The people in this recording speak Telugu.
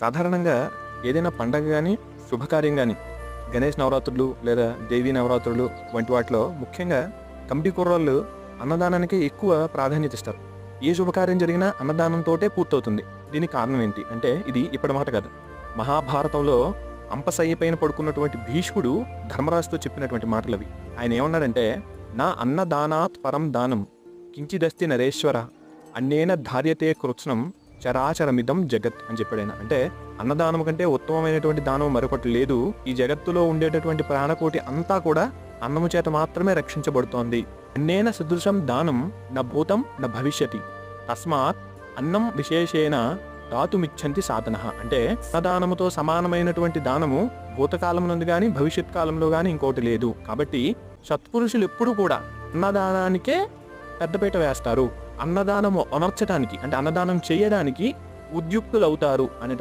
సాధారణంగా ఏదైనా పండగ కానీ శుభకార్యం కానీ గణేష్ నవరాత్రులు లేదా దేవీ నవరాత్రులు వంటి వాటిలో ముఖ్యంగా కమిటీ కుర్రాళ్ళు అన్నదానానికి ఎక్కువ ప్రాధాన్యత ఇస్తారు. ఏ శుభకార్యం జరిగినా అన్నదానంతోటే పూర్తవుతుంది. దీనికి కారణం ఏంటి? అంటే ఇది ఇప్పటి మాట కాదు. మహాభారతంలో అంపసయ్య పైన పడుకున్నటువంటి భీష్ముడు ధర్మరాజుతో చెప్పినటువంటి మాటలు అవి. ఆయన ఏమన్నాడంటే నా అన్నదానాత్ పరం దానం కించిదస్తి నరేశ్వర అన్నేన ధార్యతే కృత్స్నం చరాచరమిదం జగత్ అని చెప్పాడు ఆయన అంటే అన్నదానం కంటే ఉత్తమమైనటువంటి దానం మరొకటి లేదు. ఈ జగత్తులో ఉండేటటువంటి ప్రాణకోటి అంతా కూడా అన్నము చేత మాత్రమే రక్షించబడుతోంది. అన్నేన సదృశం దానం న భూతం న భవిష్యతి. తస్మాత్ అన్నం విశేషేణ దాతుమిచ్చంతి సాధన. అంటే అన్నదానముతో సమానమైనటువంటి దానము భూతకాలం నుండి కానీ భవిష్యత్ కాలంలో కానీ ఇంకోటి లేదు. కాబట్టి సత్పురుషులు ఎప్పుడు కూడా అన్నదానానికే పెద్దపీట వేస్తారు. అన్నదానము అమర్చడానికి అంటే అన్నదానం చేయడానికి ఉద్యుక్తులవుతారు అనేటువంటి